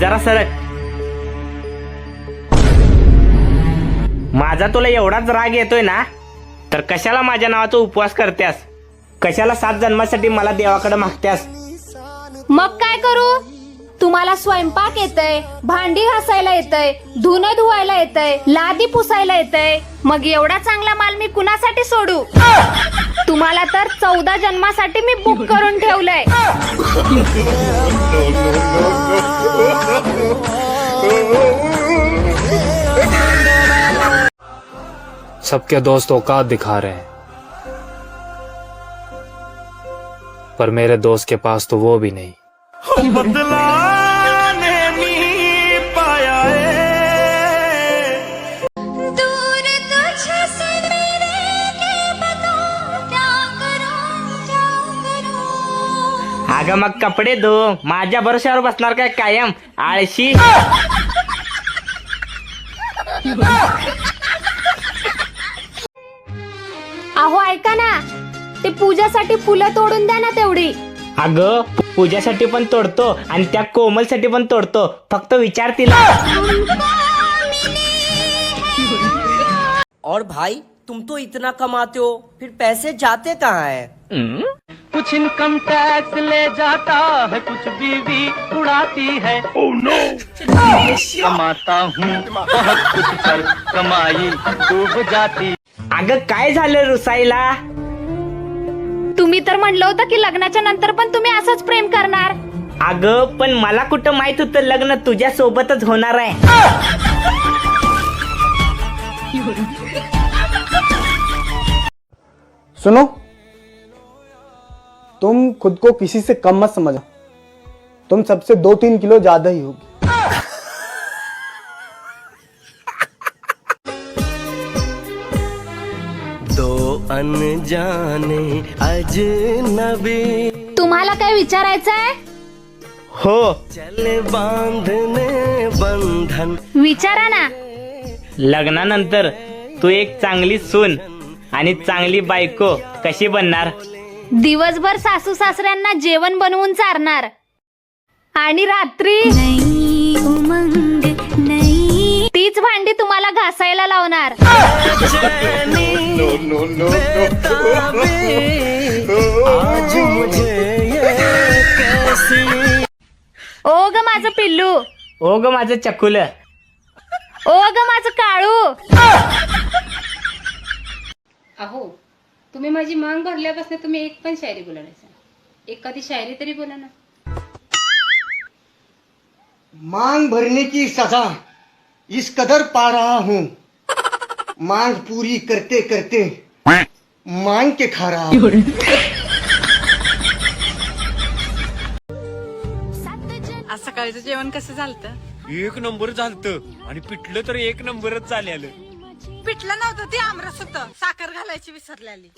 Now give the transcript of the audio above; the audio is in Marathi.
जरा सरक माझा तुला एवढाच राग येतोय ना? तर कशाला माझ्या नावाचा उपवास करत्यास कशाला सात जन्मासाठी मला देवाकडे मागत्यास मग काय करू? तुम्हाला स्वयंपाक येतय भांडी घासायला येतय धुणं धुवायला येतय लादी पुसायला येतय. मग एवढा चांगला माल मी कुणासाठी सोडू? तुम्हाला तर चौदा जन्मासाठी मी बुक करून ठेवलंय. सबके दोस्त औकात दिखा रहे हैं। पर मेरे दोस्त के पास तो वो भी नहीं। दूर अगं मग कपडे धो. माझ्या भरोश्यावर बसणार काय कायम? आळशी. अहो ऐका ना. ते पूजासाठी फुलं तोडून द्या ना तेवढी. अगं पूजासाठी पण तोडतो आणि त्या कोमलसाठी पण तोडतो. फक्त विचार तिला. और भाई तुम तो इतना कमाते हो फिर पैसे जाते कहाँ हैं? कुछ इनकम टैक्स ले जाता है कुछ बीवी उड़ाती है। कमाता हूँ बहुत कुछ पर कमाई डूब जाती। अगं काय झालं रुसाईला? तुम्ही तर म्हणलं होतं की लग्नाच्या नंतर पण तुम्ही असंच प्रेम करणार. अगं पण मला कुठं माहीत होतं लग्न तुझ्या सोबतच होणार आहे? सुनो तुम खुद को किसी से कम मत समझो तुम सबसे दो तीन किलो ज्यादा ही होगी। दो अनजाने अजनबी। तुम्हाला काय विचारायचंय हो। चले बांधने बंधन। विचारा ना. लग्नानंतर तू एक चांगली सून आणि चांगली बायको कशी बनणार? दिवसभर सासू सासऱ्यांना जेवण बनवून चारणार. आणि रात्री उमंग तीच भांडी तुम्हाला घासायला लावणार. ओ ग माझं पिल्लू. ओ ग माझं चकुल. ओ ग माझं काळू अहो तुम्ही माझी मांग भरल्यापासून तुम्ही एक पण शायरी बोला नाही एखादी शायरी तरी बोला ना. मांग भरने की सजा इस कदर पा रहा हूँ. मांग पूरी करते करते मांग के खा रहा हूँ. आज सकाळचं जेवण कसं झालं एक नंबर झालत. आणि पिठलं तर एक नंबरच चालेल पिटलं नव्हतं ते आमरस होतं. साखर घालायची विसरलेली.